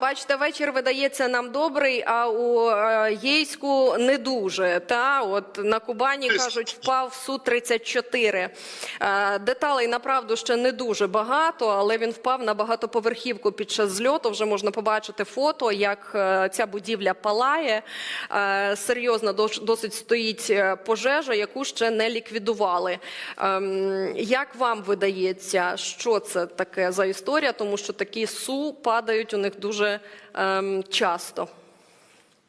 Бачите, вечір видається нам добрий, а у е, Єйську не дуже. Та от на Кубані кажуть, впав су 34 Е, Деталей направду ще не дуже багато, але він впав на багатоповерхівку під час зльоту. Вже можна побачити фото, як е, ця будівля палає. Серйозно досить стоїть пожежа, яку ще не ліквідували. Ем, Як вам видається, що це таке за історія? Тому що такі су падають у них дуже ем, часто.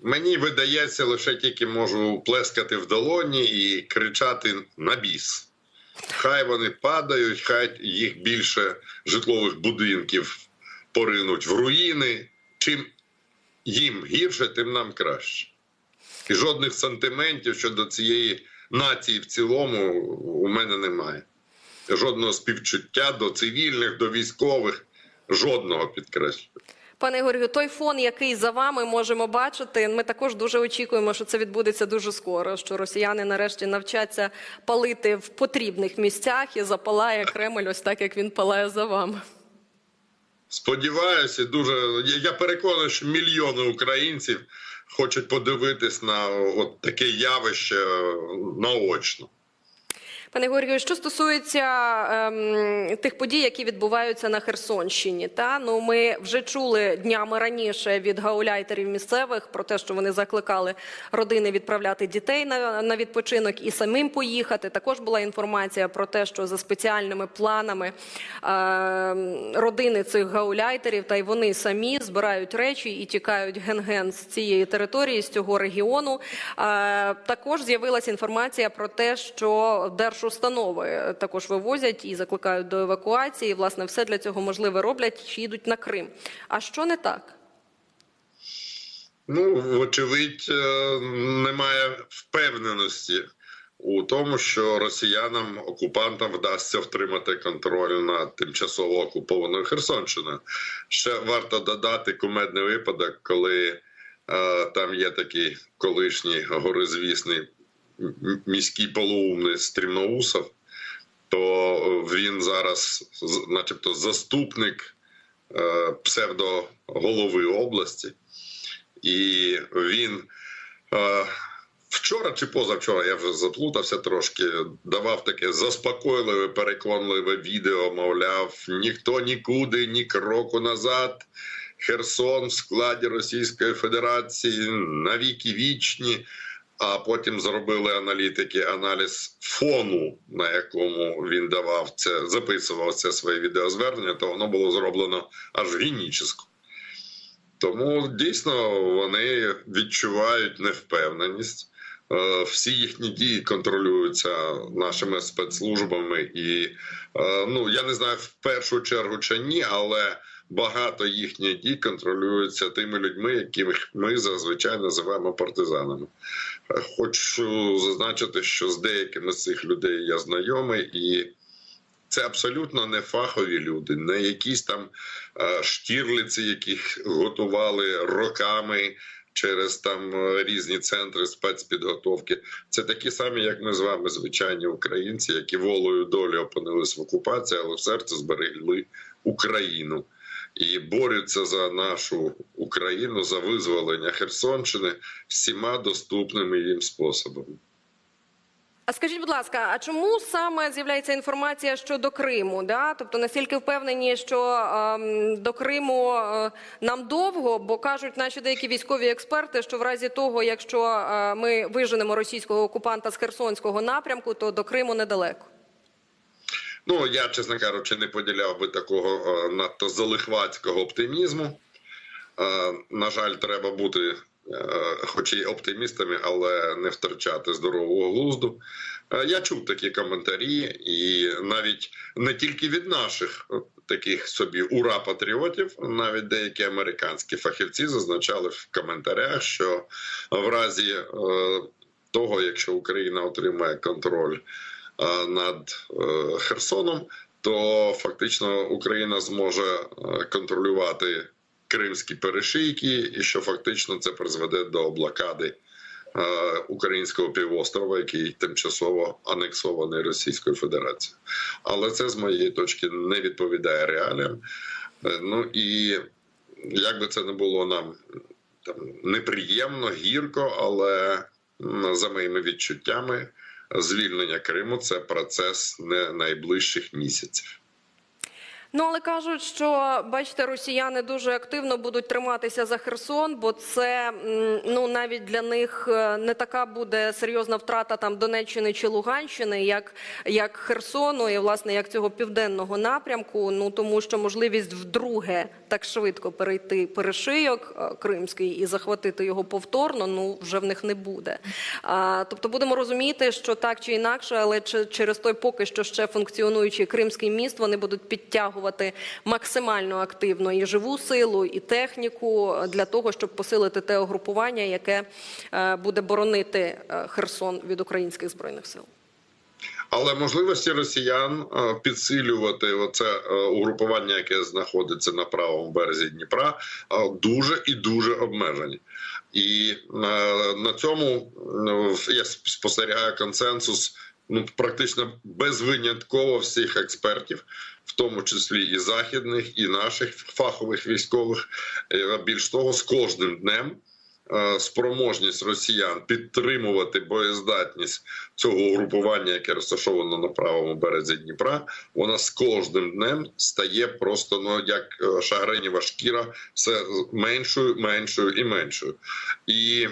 Мені видається, лише тільки можу плескати в долоні і кричати на біс. Хай вони падають, хай їх більше житлових будинків поринуть в руїни. Чим їм гірше, тим нам краще. І жодних сантиментів щодо цієї нації в цілому у мене немає. Жодного співчуття до цивільних, до військових, жодного підкреслю. Пане Ігорю, той фон, який за вами можемо бачити, ми також дуже очікуємо, що це відбудеться дуже скоро. Що росіяни нарешті навчаться палити в потрібних місцях і запалає Кремль, ось так як він палає за вами. Сподіваюся, дуже я- переконаний, що мільйони українців хочуть подивитись на от таке явище е, наочно. Пане Георгію, що стосується ем, тих подій, які відбуваються на Херсонщині, та ну ми вже чули днями раніше від гауляйтерів місцевих про те, що вони закликали родини відправляти дітей на, на відпочинок і самим поїхати. Також була інформація про те, що за спеціальними планами ем, родини цих гауляйтерів та й вони самі збирають речі і тікають ген-ген з цієї території, з цього регіону. Е, також з'явилася інформація про те, що держустанови також вивозять і закликають до евакуації. Власне, все для цього можливе роблять чи їдуть на Крим. А що не так? Ну, вочевидь, е, немає впевненості у тому, що росіянам, окупантам вдасться втримати контроль над тимчасово окупованою Херсонщиною. Ще варто додати кумедний випадок, коли е, там є такий колишній горизвісний міський полуумний Стрімноусов, то він зараз, начебто, заступник е, псевдоголови області. І він е, вчора чи позавчора, я вже заплутався трошки, давав таке заспокойливе, переконливе відео, мовляв, ніхто нікуди, ні кроку назад. Херсон в складі Російської Федерації навіки вічні. А потім зробили аналітики аналіз фону, на якому він давав це, записував це своє відеозвернення, то воно було зроблено аж генічесно. Тому дійсно вони відчувають невпевненість. Е, Всі їхні дії контролюються нашими спецслужбами, і е, ну я не знаю в першу чергу чи ні, але багато їхніх дій контролюються тими людьми, яких ми зазвичай називаємо партизанами. Е, Хочу зазначити, що з деякими з цих людей я знайомий і. Це абсолютно не фахові люди, не якісь там е, штірлиці, яких готували роками через там е, різні центри спецпідготовки. Це такі самі, як ми з вами, звичайні українці, які волею долі опинились в окупації, але в серці зберегли Україну і борються за нашу Україну за визволення Херсонщини всіма доступними їм способами. А скажіть, будь ласка, а чому саме з'являється інформація щодо Криму? Да? Тобто настільки впевнені, що ем, до Криму е, нам довго, бо кажуть наші деякі військові експерти, що в разі того, якщо е, ми виженемо російського окупанта з Херсонського напрямку, то до Криму недалеко. Ну я, чесно кажучи, не поділяв би такого е, надто залихватського оптимізму. Е, на жаль, треба бути, е, хоч і оптимістами, але не втрачати здорового глузду. Я чув такі коментарі, і навіть не тільки від наших таких собі ура-патріотів, навіть деякі американські фахівці зазначали в коментарях, що в разі того, якщо Україна отримає контроль над е, Херсоном, то фактично Україна зможе е, контролювати кримські перешийки, і що фактично це призведе до блокади е, українського півострова, який тимчасово анексований Російською Федерацією. Але це з моєї точки не відповідає реаліям. Е, Ну і як би це не було нам там неприємно, гірко, але за моїми відчуттями, звільнення Криму це процес не найближчих місяців. Ну але кажуть, що бачите, росіяни дуже активно будуть триматися за Херсон, бо це ну навіть для них е, не така буде серйозна втрата там Донеччини чи Луганщини, як, як Херсону, і власне як цього південного напрямку. Ну тому що можливість вдруге так швидко перейти перешийок е, кримський і захватити його повторно, ну вже в них не буде. А, тобто будемо розуміти, що так чи інакше, але через той поки що ще функціонуючий кримський міст вони будуть підтягувати максимально активно і живу силу, і техніку для того, щоб посилити те угрупування, яке е, буде боронити е, Херсон від українських збройних сил. Але можливості росіян е, підсилювати оце угрупування, яке знаходиться на правому березі Дніпра, дуже і дуже обмежені. І на цьому я спостерігаю консенсус ну практично безвинятково всіх експертів, в тому числі і західних, і наших фахових військових. Е, Більш того, з кожним днем е, спроможність росіян підтримувати боєздатність цього угрупування, яке розташовано на правому березі Дніпра, вона з кожним днем стає просто ну як е, шагренєва шкіра, все меншою, меншою і меншою. І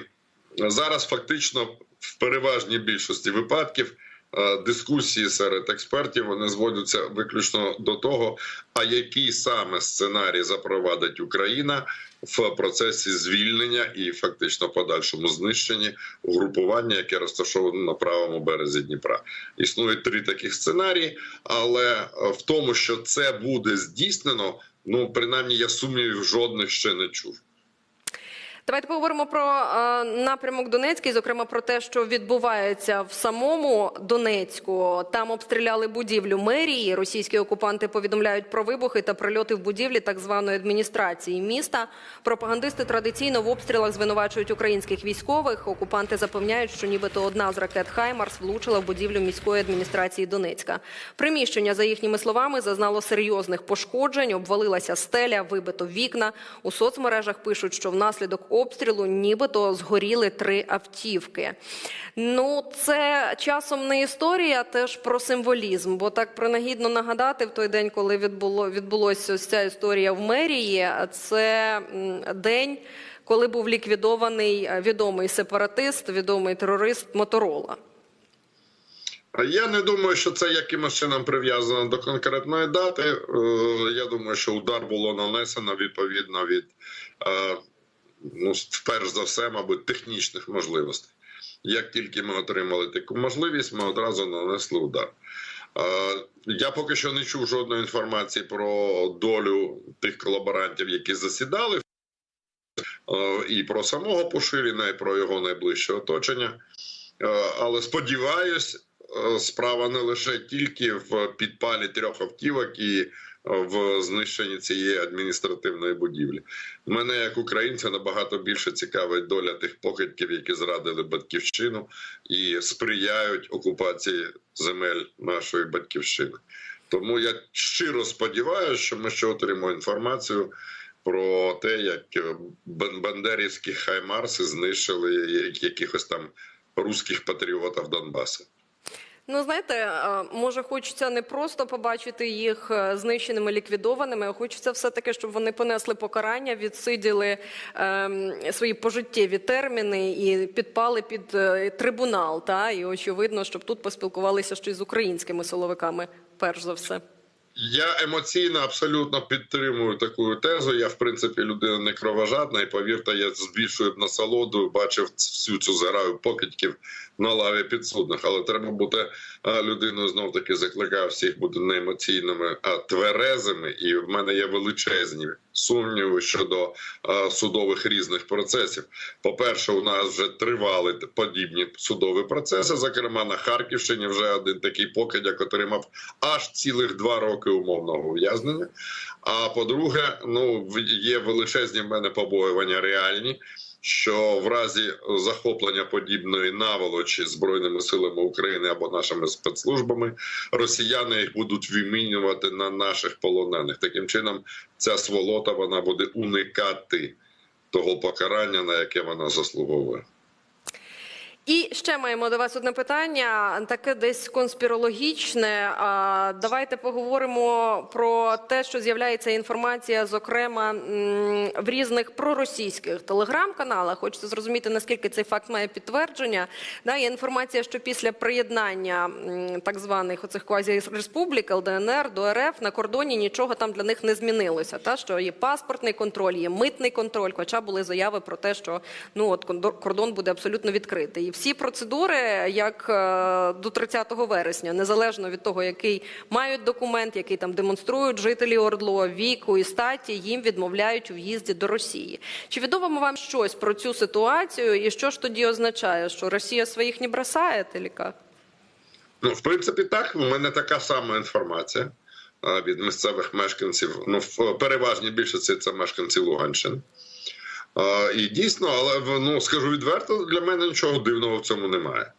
зараз фактично в переважній більшості випадків. Е, Дискусії серед експертів вони зводяться виключно до того, а який саме сценарій запровадить Україна в процесі звільнення і фактично подальшому знищенні угрупування, яке розташоване на правому березі Дніпра. Існують три таких сценарії, але е, в тому, що це буде здійснено, ну принаймні я сумнівів жодних ще не чув. Давайте поговоримо про е, напрямок Донецький, зокрема про те, що відбувається в самому Донецьку. Там обстріляли будівлю мерії. Російські окупанти повідомляють про вибухи та прильоти в будівлі так званої адміністрації міста. Пропагандисти традиційно в обстрілах звинувачують українських військових. Окупанти запевняють, що нібито одна з ракет Хаймарс влучила в будівлю міської адміністрації Донецька. Приміщення, за їхніми словами, зазнало серйозних пошкоджень, обвалилася стеля, вибито вікна. У соцмережах пишуть, що внаслідок обстрілу нібито згоріли три автівки. Ну, це часом не історія, теж про символізм. Бо так принагідно нагадати в той день, коли відбуло відбулося ось ця історія в мерії. Це день. Коли був ліквідований е, відомий сепаратист, відомий терорист Моторола. Я не думаю, що це якимось чином прив'язано до конкретної дати. Е, Я думаю, що удар було нанесено відповідно від е, ну, перш за все, мабуть, технічних можливостей. Як тільки ми отримали таку можливість, ми одразу нанесли удар. Я поки що не чув жодної інформації про долю тих колаборантів, які засідали, і про самого Пушиліна, і про його найближче оточення. Але сподіваюсь, справа не лише тільки в підпалі трьох автівок і в знищенні цієї адміністративної будівлі. Мене як українця набагато більше цікавить доля тих покидьків, які зрадили батьківщину і сприяють окупації земель нашої батьківщини. Тому я щиро сподіваюся, що ми ще отримаємо інформацію про те, як е, бандерівські хаймарси знищили якихось там русських патріотів Донбасу. Ну, знаєте, е, може, хочеться не просто побачити їх е, знищеними, ліквідованими, а хочеться все-таки, щоб вони понесли покарання, відсиділи ем, свої пожиттєві терміни і підпали під е, трибунал. Та? І очевидно, щоб тут поспілкувалися щось з українськими силовиками, перш за все. Я емоційно абсолютно підтримую таку тезу. Я, в принципі, людина не кровожадна, і повірте, я з більшою насолодою бачив всю цю зграю покидьків на лаві підсудних. Але треба бути людиною знов таки закликаю всіх бути не емоційними, а тверезими. І в мене є величезні сумніви щодо судових різних процесів. По-перше, у нас вже тривали подібні судові процеси. Зокрема, на Харківщині вже один такий покидяк отримав аж цілих два роки роки умовного ув'язнення. А по-друге, ну є величезні в мене побоювання реальні. Що в разі захоплення подібної наволочі збройними силами України або нашими спецслужбами росіяни їх будуть вимінювати на наших полонених. Таким чином, ця сволота вона буде уникати того покарання, на яке вона заслуговує. І ще маємо до вас одне питання, таке десь конспірологічне. Давайте поговоримо про те, що з'являється інформація, зокрема в різних проросійських телеграм-каналах. Хочеться зрозуміти, наскільки цей факт має підтвердження. Да, є інформація, що після приєднання так званих оцих квазіреспублік ЛДНР до РФ на кордоні нічого там для них не змінилося. Та що є паспортний контроль, є митний контроль, хоча були заяви про те, що ну от кордон буде абсолютно відкритий. Всі процедури, як е, до 30 вересня, незалежно від того, який мають документ, який там демонструють жителі ОРДЛО, віку і статі, їм відмовляють у в'їзді до Росії. Чи відомо вам щось про цю ситуацію, і що ж тоді означає, що Росія своїх не бросає, Теліка? Ну, в принципі, так. У мене така сама інформація від місцевих мешканців. Ну, в переважній більшості це мешканці Луганщини. І дійсно, але ну, скажу відверто, для мене нічого дивного в цьому немає.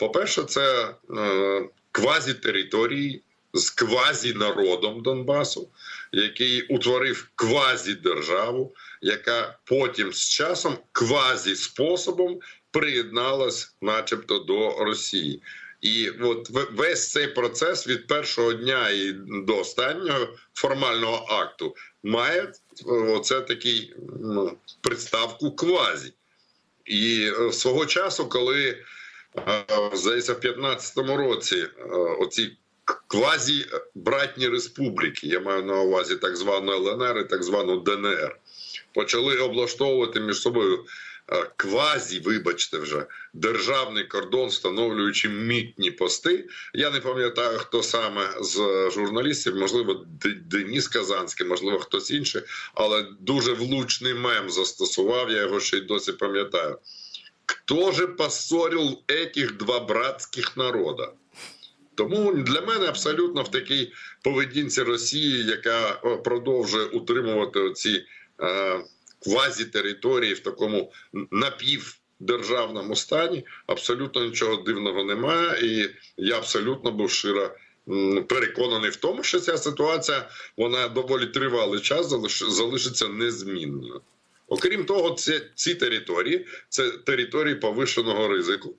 По-перше, це е, квазі-території з квазі-народом Донбасу, який утворив квазі-державу, яка потім з часом квазі-способом приєдналась, начебто, до Росії. І от весь цей процес від першого дня і до останнього формального акту має е, оце такий ну, приставку квазі. І е, свого часу, коли е, здається, в 15-му році оці квазі братні республіки, я маю на увазі так звану ЛНР і так звану ДНР, почали облаштовувати між собою квазі, вибачте вже, державний кордон, встановлюючи мітні пости. Я не пам'ятаю, хто саме з журналістів, можливо, Деніс Казанський, можливо, хтось інший, але дуже влучний мем застосував. Я його ще й досі пам'ятаю. Хто же поссорил этих два братських народа? Тому для мене абсолютно в такій поведінці Росії, яка продовжує утримувати оці е, квазі-території в такому напівдержавному стані, абсолютно нічого дивного немає. І я абсолютно був щиро переконаний в тому, що ця ситуація вона доволі тривалий час залиш- залишиться незмінною. Окрім того, це ці території це території повищеного ризику.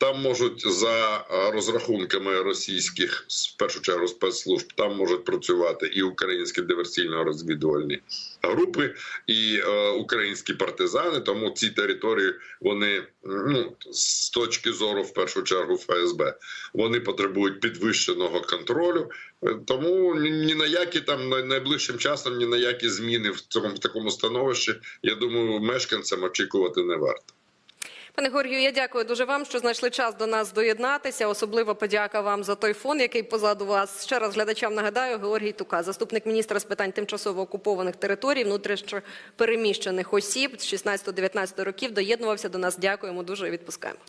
Там можуть за е, розрахунками російських в першу чергу спецслужб, там можуть працювати і українські диверсійно-розвідувальні групи, і е, українські партизани. Тому ці території вони ну з точки зору, в першу чергу, ФСБ, вони потребують підвищеного контролю. Е, Тому ні, на які там найближчим часом, ні на які зміни в цьому в такому становищі, я думаю, мешканцям очікувати не варто. Пане Георгію, я дякую дуже вам, що знайшли час до нас доєднатися. Особливо подяка вам за той фон, який позаду вас. Ще раз глядачам нагадаю, Георгій Тука, заступник міністра з питань тимчасово окупованих територій, внутрішньо переміщених осіб з 16-19 років, доєднувався до нас. Дякуємо дуже і відпускаємо.